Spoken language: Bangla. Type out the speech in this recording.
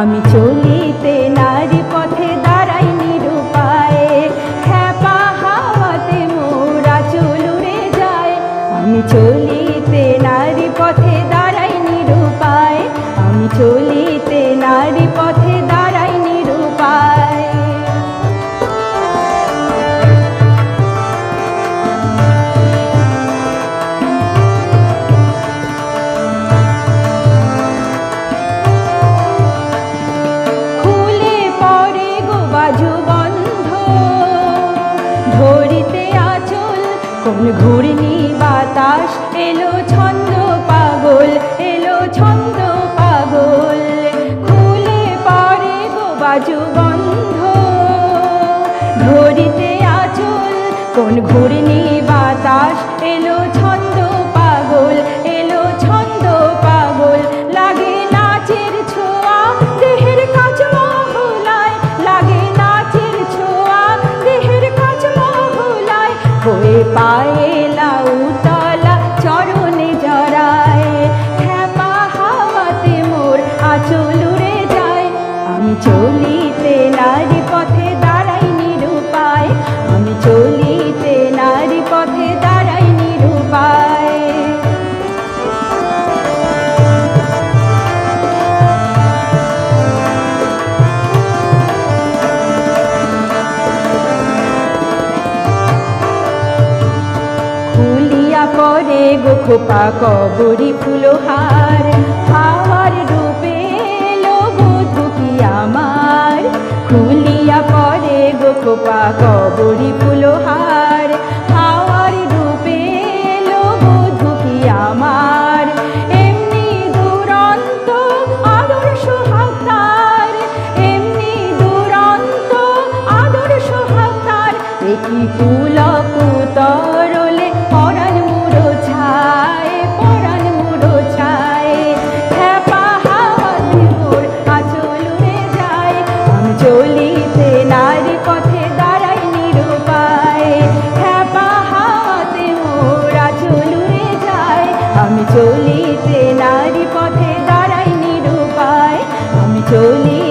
আমি চলিতে নারী পথে দাঁড়াই নিরুপায়ে, খ্যাপা হাওয়াতে মোরা চলুরে যায়। আমি চলিতে নারী পথে দাঁড়াই নিরুপায়ে, আমি চলিতে নারী পথে কোন ঘূর্ণি বাতাস? এলো ছন্দ পাগল, এলো ছন্দ পাগল। খুলে পারে গো বাজু বন্ধ ধরিতে আচল, কোন ঘূর্ণি পায়ে গো খোপা কবরি ফুলহার। হাওয়ার রূপে এলো কি আমার। খুলিয়া পরে গো খোপা কবরি ফুলহার। হাওয়ার রূপে এলো বধূ কি আমার। এমনি দুরন্ত আদর্শ হাতার। এমনি দুরন্ত আদর্শ হাতার। একই চলি যে নারী পথে দাঁড়াই নিরুপায় আমি চলি